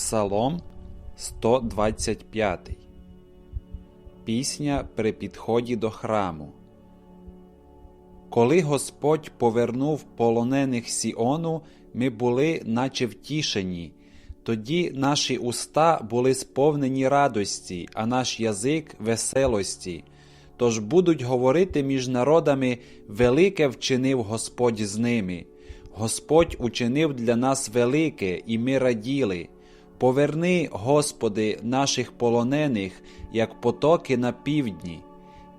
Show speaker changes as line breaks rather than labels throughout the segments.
Псалом 125. Пісня при підході до храму. Коли Господь повернув полонених Сіону, ми були наче втішені. Тоді наші уста були сповнені радості, а наш язик веселості. Тож будуть говорити між народами, велике вчинив Господь з ними. Господь учинив для нас велике, і ми раділи. Поверни, Господи, наших полонених, як потоки на півдні.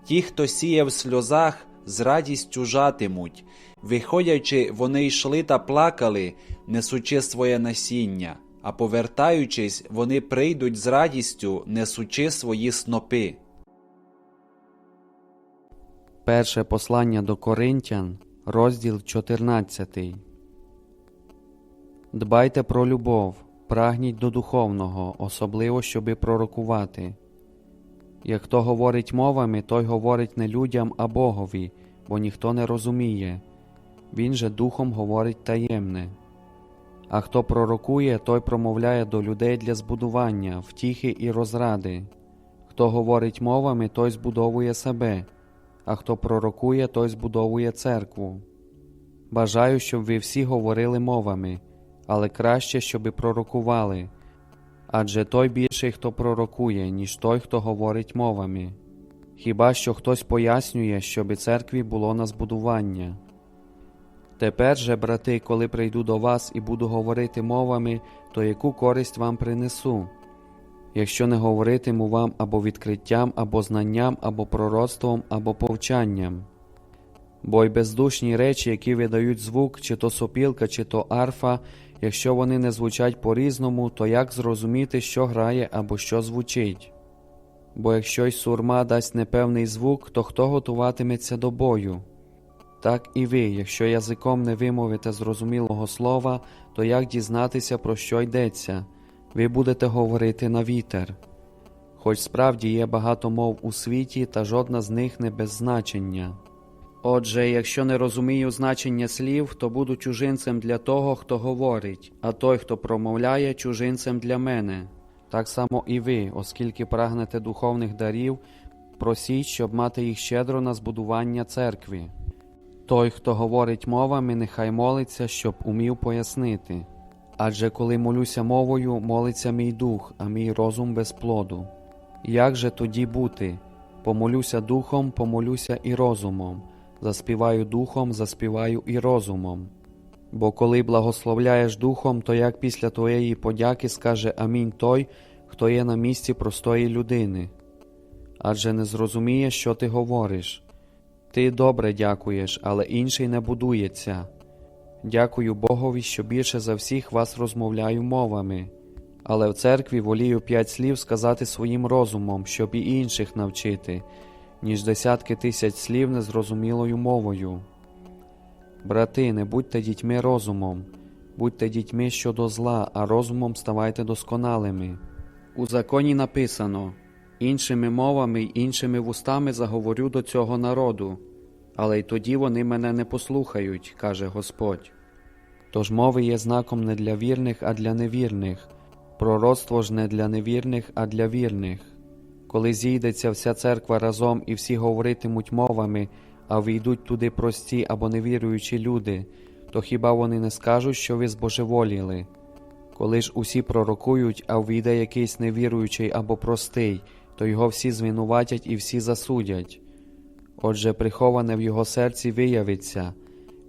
Ті, хто сіє в сльозах, з радістю жатимуть. Виходячи, вони йшли та плакали, несучи своє насіння, а повертаючись, вони прийдуть з радістю, несучи свої снопи.
Перше послання до Коринтян, розділ 14. Дбайте про любов, прагніть до духовного, особливо щоби пророкувати. Як хто говорить мовами, той говорить не людям, а Богові, бо ніхто не розуміє. Він же духом говорить таємне. А хто пророкує, той промовляє до людей для збудування, втіхи і розради. Хто говорить мовами, той збудовує себе, а хто пророкує, той збудовує церкву. Бажаю, щоб ви всі говорили мовами, але краще, щоби пророкували. Адже той більший, хто пророкує, ніж той, хто говорить мовами. Хіба що хтось пояснює, щоби церкві було на збудування. Тепер же, брати, коли прийду до вас і буду говорити мовами, то яку користь вам принесу? Якщо не говоритиму вам або відкриттям, або знанням, або пророцтвом, або повчанням. Бо й бездушні речі, які видають звук, чи то сопілка, чи то арфа, якщо вони не звучать по-різному, то як зрозуміти, що грає або що звучить? Бо якщо й сурма дасть непевний звук, то хто готуватиметься до бою? Так і ви, якщо язиком не вимовите зрозумілого слова, то як дізнатися, про що йдеться? Ви будете говорити на вітер. Хоч справді є багато мов у світі, та жодна з них не без значення. Отже, якщо не розумію значення слів, то буду чужинцем для того, хто говорить, а той, хто промовляє, чужинцем для мене. Так само і ви, оскільки прагнете духовних дарів, просіть, щоб мати їх щедро на збудування церкви. Той, хто говорить мовами, нехай молиться, щоб умів пояснити. Адже коли молюся мовою, молиться мій дух, а мій розум без плоду. Як же тоді бути? Помолюся духом, помолюся і розумом, заспіваю духом, заспіваю і розумом. Бо коли благословляєш духом, то як після твоєї подяки скаже Амінь той, хто є на місці простої людини. Адже не зрозуміє, що ти говориш. Ти добре дякуєш, але інший не будується. Дякую Богові, що більше за всіх вас розмовляю мовами, але в церкві волію п'ять слів сказати своїм розумом, щоб і інших навчити, ніж десятки тисяч слів незрозумілою мовою. Брати, не будьте дітьми розумом, будьте дітьми щодо зла, а розумом ставайте досконалими. У законі написано іншими мовами й іншими вустами заговорю до цього народу, але й тоді вони мене не послухають, каже Господь. Тож мови є знаком не для вірних, а для невірних, пророцтво ж не для невірних, а для вірних. Коли зійдеться вся церква разом і всі говоритимуть мовами, а війдуть туди прості або невіруючі люди, то хіба вони не скажуть, що ви збожеволіли? Коли ж усі пророкують, а війде якийсь невіруючий або простий, то його всі звинуватять і всі засудять. Отже, приховане в його серці виявиться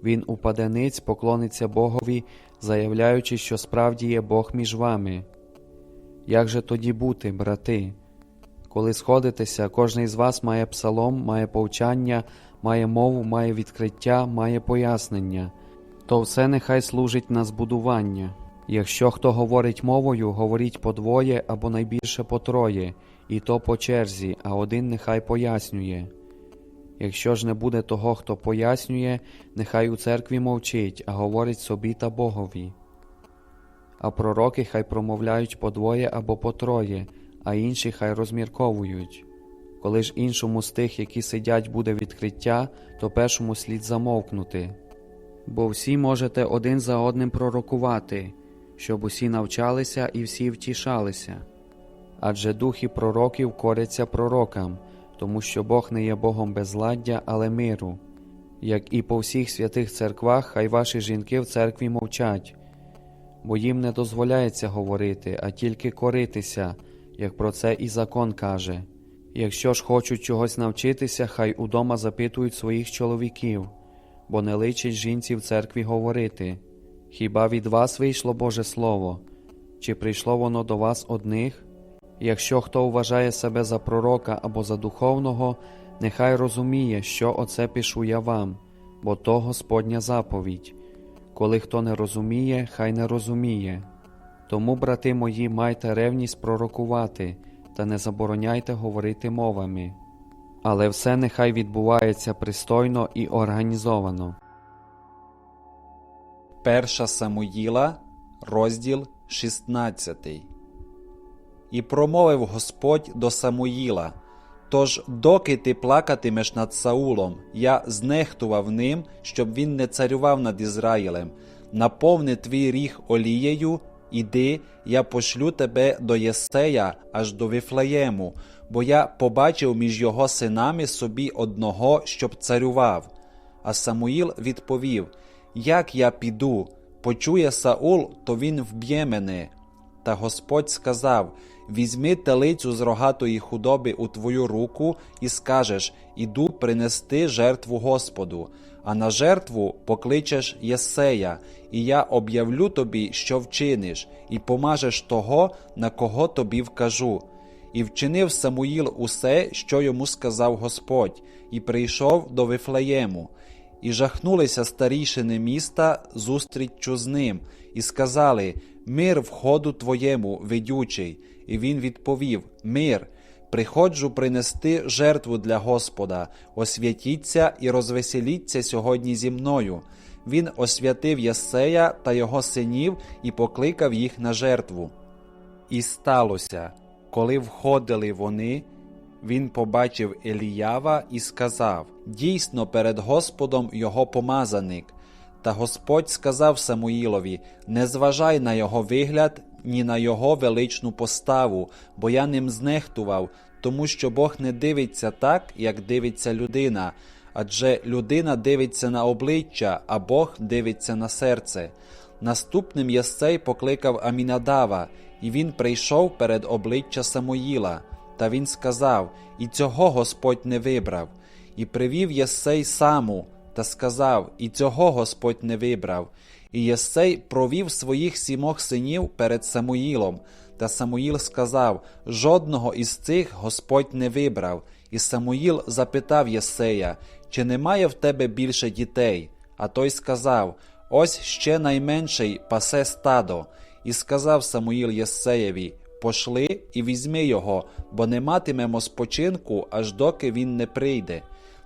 він упаде ниць, поклониться Богові, заявляючи, що справді є Бог між вами. Як же тоді бути, брати? Коли сходитеся, кожен із вас має псалом, має повчання, має мову, має відкриття, має пояснення, то все нехай служить на збудування. Якщо хто говорить мовою, говоріть по двоє або найбільше по троє, і то по черзі, а один нехай пояснює. Якщо ж не буде того, хто пояснює, нехай у церкві мовчить, а говорить собі та Богові. А пророки хай промовляють по двоє або по троє, а інші хай розмірковують. Коли ж іншому з тих, які сидять, буде відкриття, то першому слід замовкнути. Бо всі можете один за одним пророкувати, щоб усі навчалися і всі втішалися. Адже духи пророків коряться пророкам, тому що Бог не є Богом безладдя, але миру. Як і по всіх святих церквах, хай ваші жінки в церкві мовчать, бо їм не дозволяється говорити, а тільки коритися, як про це і закон каже. Якщо ж хочуть чогось навчитися, хай удома запитують своїх чоловіків, бо не личить жінці в церкві говорити. Хіба від вас вийшло Боже Слово, чи прийшло воно до вас одних? Якщо хто вважає себе за пророка або за духовного, нехай розуміє, що оце пишу я вам, бо то Господня заповідь. Коли хто не розуміє, хай не розуміє. Тому, брати мої, майте ревність пророкувати та не забороняйте говорити мовами. Але все нехай відбувається пристойно і організовано.
Перша Самуїла, розділ 16. І промовив Господь до Самуїла: Тож, доки ти плакатимеш над Саулом, я знехтував ним, щоб він не царював над Ізраїлем. Наповни твій ріг олією, іди, я пошлю тебе до Єсея аж до Віфлеєму, бо я побачив між його синами собі одного, щоб царював. А Самуїл відповів: Як я піду? Почує Саул, то він вб'є мене. Та Господь сказав: Візьми телицю з рогатої худоби у твою руку і скажеш: Іду принести жертву Господу. А на жертву покличеш Єсея, і я об'явлю тобі, що вчиниш, і помажеш того, на кого тобі вкажу. І вчинив Самуїл усе, що йому сказав Господь, і прийшов до Вифлеєму. І жахнулися старішини міста зустріччю з ним, і сказали: Мир входу твоєму, ведючий. І він відповів: Мир, приходжу принести жертву для Господа, освятіться і розвеселіться сьогодні зі мною. Він освятив Єсея та його синів і покликав їх на жертву. І сталося, коли входили вони, він побачив Еліява і сказав: Дійсно, перед Господом його помазаник. Та Господь сказав Самуїлові: Не зважай на його вигляд, ні на його величну поставу, бо я ним знехтував, тому що Бог не дивиться так, як дивиться людина, адже людина дивиться на обличчя, а Бог дивиться на серце. Наступним Єсей покликав Амінадава, і він прийшов перед обличчя Самуїла. Та він сказав: І цього Господь не вибрав, і привів Єсей саму, та сказав: І цього Господь не вибрав. І Єсей провів своїх сімох синів перед Самуїлом. Та Самуїл сказав: Жодного із цих Господь не вибрав. І Самуїл запитав Єсея, чи немає в тебе більше дітей? А той сказав: Ось ще найменший пасе стадо. І сказав Самуїл Єсеєві: Пошли і візьми його, бо не матимемо спочинку, аж доки він не прийде.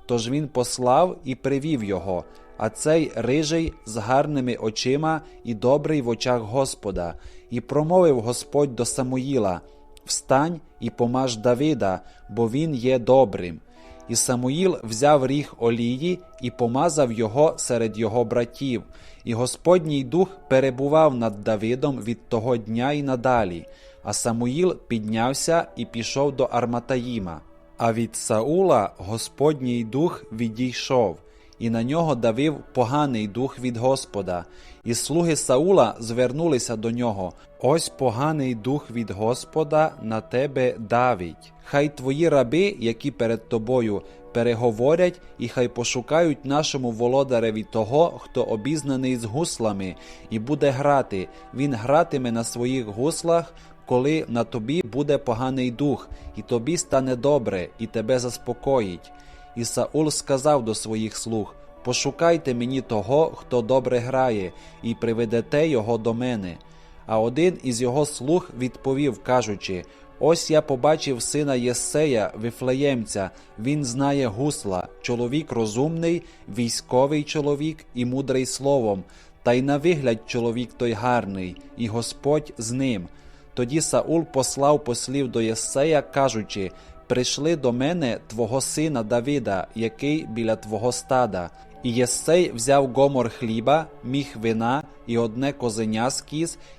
Тож він послав і привів його, а цей рижий з гарними очима і добрий в очах Господа, і промовив Господь до Самуїла: Встань і помаж Давида, бо він є добрим. І Самуїл взяв ріг олії і помазав його серед його братів, і Господній дух перебував над Давидом від того дня і надалі. А Самуїл піднявся і пішов до Арматаїма. А від Саула Господній дух відійшов, і на нього давив поганий дух від Господа. І слуги Саула звернулися до нього: Ось поганий дух від Господа на тебе давить. Хай твої раби, які перед тобою, переговорять, і хай пошукають нашому володареві того, хто обізнаний з гуслами, і буде грати. Він гратиме на своїх гуслах коли на тобі буде поганий дух, і тобі стане добре, і тебе заспокоїть. І Саул сказав до своїх слуг: Пошукайте мені того, хто добре грає, і приведете його до мене. А один із його слуг відповів, кажучи: Ось я побачив сина Єсея, вифлеємця, він знає гусла, чоловік розумний, військовий чоловік і мудрий словом, та й на вигляд чоловік той гарний, і Господь з ним. Тоді Саул послав послів до Єсея, кажучи: прийшли до мене твого сина Давида, який біля твого стада. І Єссей взяв гомор хліба, міх вина і одне козеня з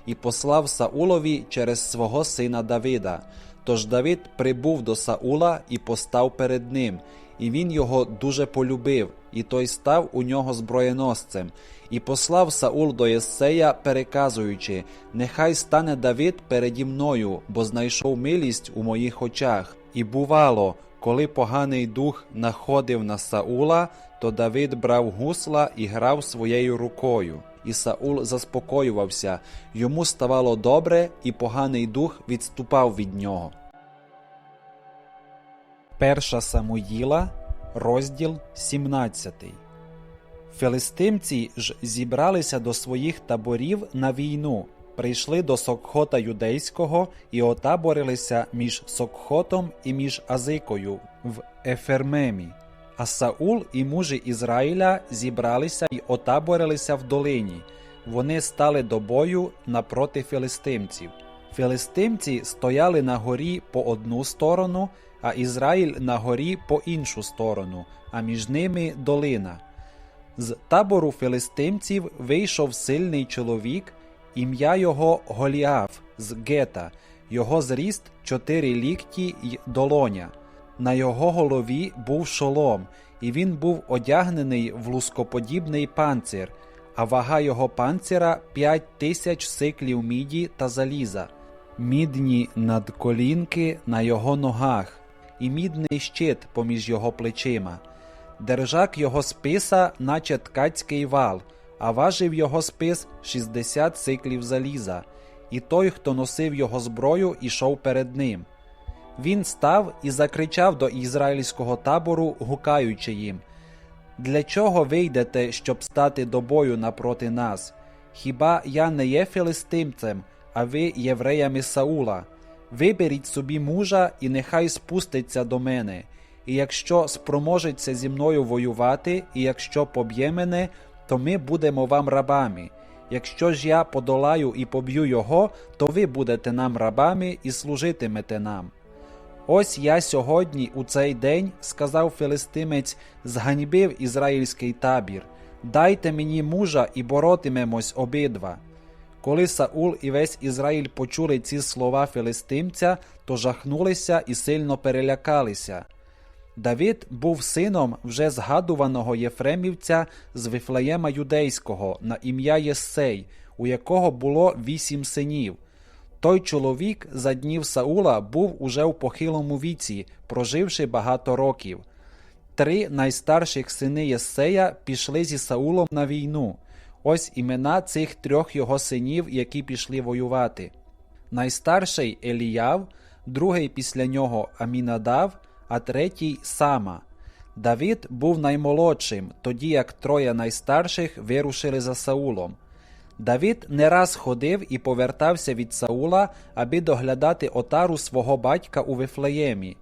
і послав Саулові через свого сина Давида. Тож Давид прибув до Саула і постав перед ним, і він його дуже полюбив, і той став у нього зброєносцем. І послав Саул до Єссея, переказуючи: Нехай стане Давид переді мною, бо знайшов милість у моїх очах. І бувало, коли поганий дух находив на Саула, то Давид брав гусла і грав своєю рукою. І Саул заспокоювався, йому ставало добре, і поганий дух відступав від нього. Перша Самуїла, розділ 17. Филистимці ж зібралися до своїх таборів на війну, прийшли до Сокхота юдейського і отаборилися між Сокхотом і між Азикою в Ефермемі. А Саул і мужі Ізраїля зібралися і отаборилися в долині. Вони стали до бою напроти филистимців. Филистимці стояли на горі по одну сторону, а Ізраїль на горі по іншу сторону, а між ними долина. З табору филистимців вийшов сильний чоловік, ім'я його Голіаф з Гета, його зріст чотири лікті й долоня. На його голові був шолом, і він був одягнений в лускоподібний панцир, а вага його панцира п'ять тисяч сиклів міді та заліза, мідні надколінки на його ногах, і мідний щит поміж його плечима. Держак його списа, наче ткацький вал, а важив його спис 60 сиклів заліза, і той, хто носив його зброю, ішов перед ним. Він став і закричав до ізраїльського табору, гукаючи їм: Для чого ви йдете, щоб стати до бою напроти нас? Хіба я не є филистимцем, а ви євреями Саула? Виберіть собі мужа, і нехай спуститься до мене. І якщо спроможеться зі мною воювати, і якщо поб'є мене, то ми будемо вам рабами. Якщо ж я подолаю і поб'ю його, то ви будете нам рабами і служитимете нам. Ось я сьогодні, у цей день, сказав филистимець, зганьбив ізраїльський табір. Дайте мені мужа і боротимемось обидва. Коли Саул і весь Ізраїль почули ці слова филистимця, то жахнулися і сильно перелякалися. Давид був сином вже згадуваного Єфремівця з Вифлеєма Юдейського на ім'я Єссей, у якого було вісім синів. Той чоловік за днів Саула був уже в похилому віці, проживши багато років. Три найстарших сини Єссея пішли зі Саулом на війну. Ось імена цих трьох його синів, які пішли воювати. Найстарший Еліяв, другий після нього Амінадав, а третій Сама. Давид був наймолодшим, тоді як троє найстарших вирушили за Саулом. Давид не раз ходив і повертався від Саула, аби доглядати отару свого батька у Вифлеємі.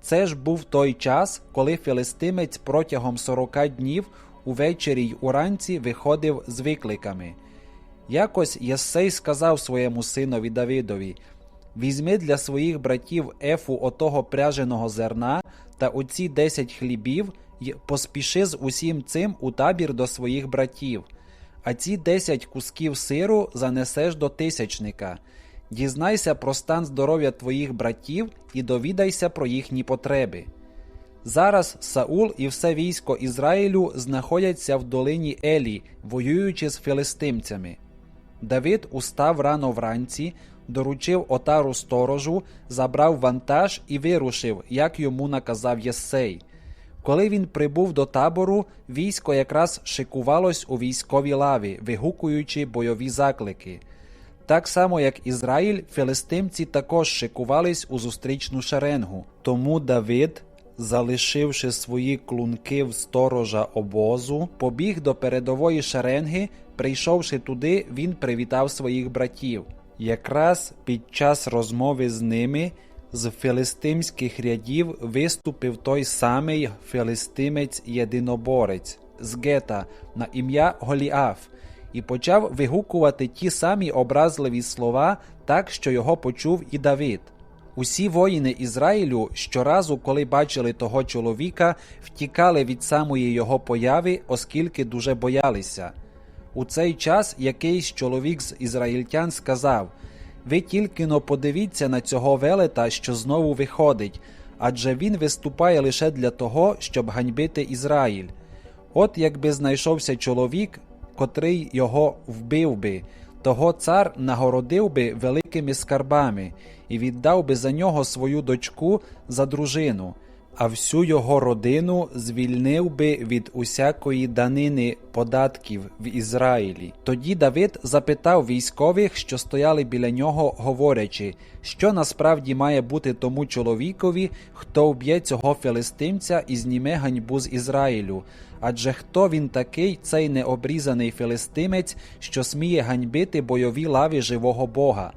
Це ж був той час, коли филистимець протягом сорока днів увечері й уранці виходив з викликами. Якось Єссей сказав своєму синові Давидові Візьми для своїх братів ефу отого пряженого зерна та оці десять хлібів й поспіши з усім цим у табір до своїх братів, а ці десять кусків сиру занесеш до тисячника. Дізнайся про стан здоров'я твоїх братів і довідайся про їхні потреби. Зараз Саул і все військо Ізраїлю знаходяться в долині Елі, воюючи з филистимцями. Давид устав рано вранці, доручив отару сторожу, забрав вантаж і вирушив, як йому наказав Єссей. Коли він прибув до табору, військо якраз шикувалось у військовій лаві, вигукуючи бойові заклики. Так само, як Ізраїль, филистимці також шикувались у зустрічну шеренгу. Тому Давид, залишивши свої клунки в сторожа обозу, побіг до передової шеренги. Прийшовши туди, він привітав своїх братів. Якраз під час розмови з ними з филистимських рядів виступив той самий филистимець єдиноборець з гета на ім'я Голіаф і почав вигукувати ті самі образливі слова, так що його почув і Давид. Усі воїни Ізраїлю щоразу, коли бачили того чоловіка, втікали від самої його появи, оскільки дуже боялися. У цей час якийсь чоловік з ізраїльтян сказав: Ви тільки но подивіться на цього велета, що знову виходить, адже він виступає лише для того, щоб ганьбити Ізраїль. От якби знайшовся чоловік, котрий його вбив би, того цар нагородив би великими скарбами і віддав би за нього свою дочку за дружину, а всю його родину звільнив би від усякої данини податків в Ізраїлі. Тоді Давид запитав військових, що стояли біля нього, говорячи, що насправді має бути тому чоловікові, хто вб'є цього филистимця і зніме ганьбу з Ізраїлю. Адже хто він такий, цей необрізаний филистимець, що сміє ганьбити бойові лави живого Бога?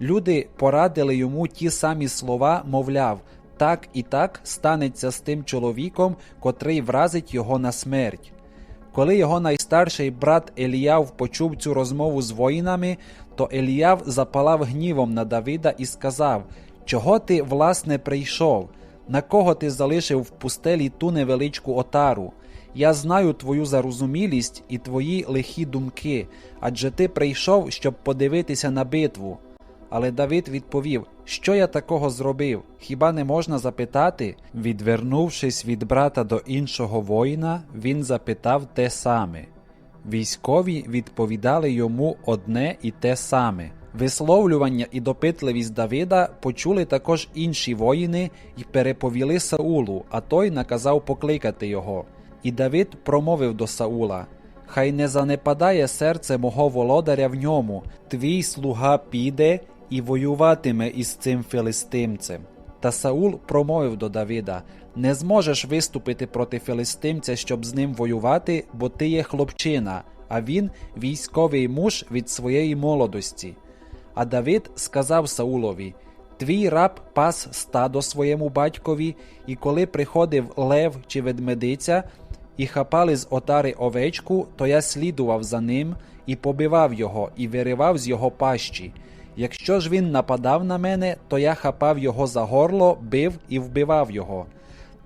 Люди порадили йому ті самі слова, мовляв, так і так станеться з тим чоловіком, котрий вразить його на смерть. Коли його найстарший брат Еліяв почув цю розмову з воїнами, то Еліяв запалав гнівом на Давида і сказав: Чого ти, власне, прийшов? На кого ти залишив в пустелі ту невеличку отару? Я знаю твою зарозумілість і твої лихі думки, адже ти прийшов, щоб подивитися на битву. Але Давид відповів: Що я такого зробив? Хіба не можна запитати? Відвернувшись від брата до іншого воїна, він запитав те саме. Військові відповідали йому одне і те саме. Висловлювання і допитливість Давида почули також інші воїни і переповіли Саулу, а той наказав покликати його. І Давид промовив до Саула: Хай не занепадає серце мого володаря в ньому, твій слуга піде і воюватиме із цим филистимцем. Та Саул промовив до Давида: Не зможеш виступити проти филистимця, щоб з ним воювати, бо ти є хлопчина, а він військовий муж від своєї молодості. А Давид сказав Саулові: Твій раб пас стадо своєму батькові, і коли приходив лев чи ведмедиця, і хапали з отари овечку, то я слідував за ним і побивав його, і виривав з його пащі. Якщо ж він нападав на мене, то я хапав його за горло, бив і вбивав його.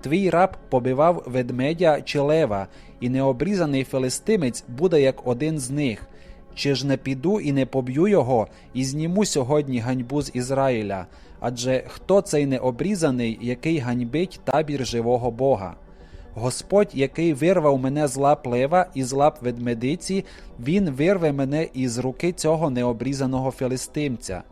Твій раб побивав ведмедя чи лева, і необрізаний филистимець буде як один з них. Чи ж не піду і не поб'ю його, і зніму сьогодні ганьбу з Ізраїля? Адже хто цей необрізаний, який ганьбить табір живого Бога? Господь, який вирвав мене з лап лева і з лап ведмедиці, він вирве мене із руки цього необрізаного филистимця.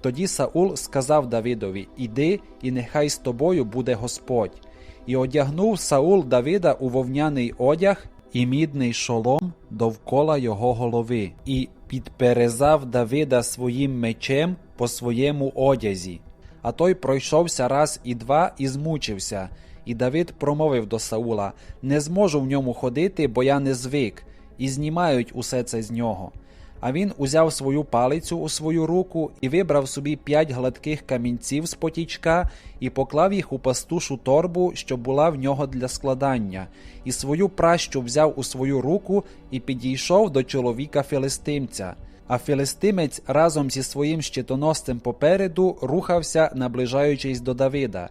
Тоді Саул сказав Давидові: Іди, і нехай з тобою буде Господь. І одягнув Саул Давида у вовняний одяг і мідний шолом довкола його голови, і підперезав Давида своїм мечем по своєму одязі. А той пройшовся раз і два і змучився. І Давид промовив до Саула: Не зможу в ньому ходити, бо я не звик, і знімають усе це з нього. А він узяв свою палицю у свою руку і вибрав собі п'ять гладких камінців з потічка і поклав їх у пастушу торбу, що була в нього для складання, і свою пращу взяв у свою руку і підійшов до чоловіка филистимця. А филистимець разом зі своїм щитоносцем попереду рухався, наближаючись до Давида.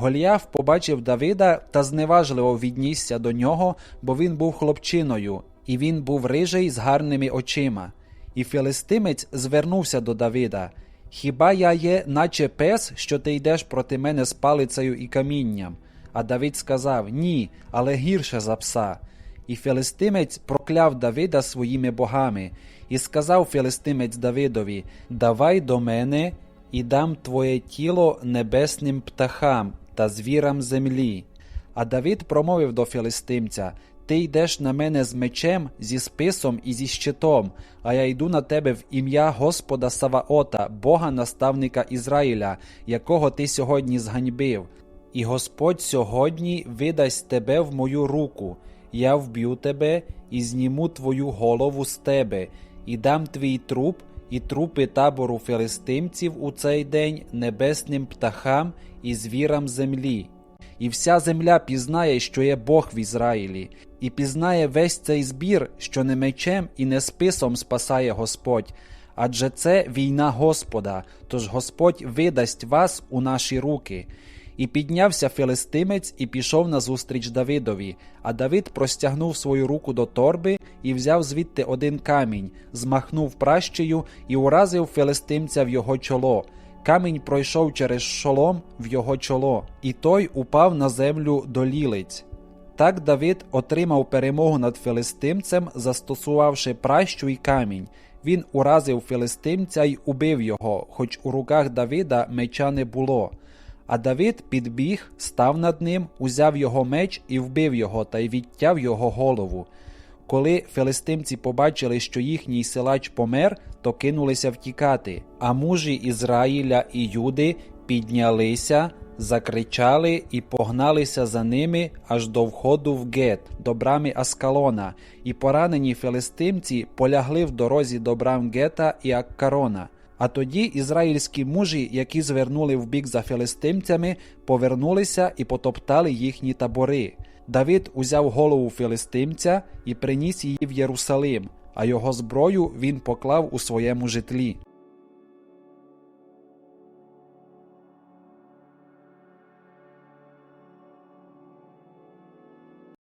Голіаф побачив Давида та зневажливо віднісся до нього, бо він був хлопчиною, і він був рижий з гарними очима. І филистимець звернувся до Давида: Хіба я є, наче пес, що ти йдеш проти мене з палицею і камінням? А Давид сказав: Ні, але гірше за пса. І филистимець прокляв Давида своїми богами, і сказав филистимець Давидові: Давай до мене і дам твоє тіло небесним птахам та звірам землі. А Давид промовив до филистимця: Ти йдеш на мене з мечем, зі списом і зі щитом, а я йду на тебе в ім'я Господа Саваота, Бога наставника Ізраїля, якого ти сьогодні зганьбив. І Господь сьогодні видасть тебе в мою руку, я вб'ю тебе і зніму твою голову з тебе, і дам твій труп і трупи табору филистимців у цей день небесним птахам і звірам землі. І вся земля пізнає, що є Бог в Ізраїлі, і пізнає весь цей збір, що не мечем і не списом спасає Господь, адже це війна Господа, тож Господь видасть вас у наші руки. І піднявся филистимець і пішов назустріч Давидові. А Давид простягнув свою руку до торби і взяв звідти один камінь, змахнув пращею і уразив филистимця в його чоло. Камінь пройшов через шолом в його чоло, і той упав на землю до лілиць. Так Давид отримав перемогу над филистимцем, застосувавши пращу й камінь. Він уразив филистимця й убив його, хоч у руках Давида меча не було. А Давид підбіг, став над ним, узяв його меч і вбив його та й відтяв його голову. Коли филистимці побачили, що їхній силач помер, то кинулися втікати. А мужі Ізраїля і Юди піднялися, закричали і погналися за ними аж до входу в Гет, до брами Аскалона, і поранені филистимці полягли в дорозі до брам Гета і Аккарона. А тоді ізраїльські мужі, які звернули в бік за філистимцями, повернулися і потоптали їхні табори. Давид узяв голову філистимця і приніс її в Єрусалим, а його зброю він поклав у своєму житлі.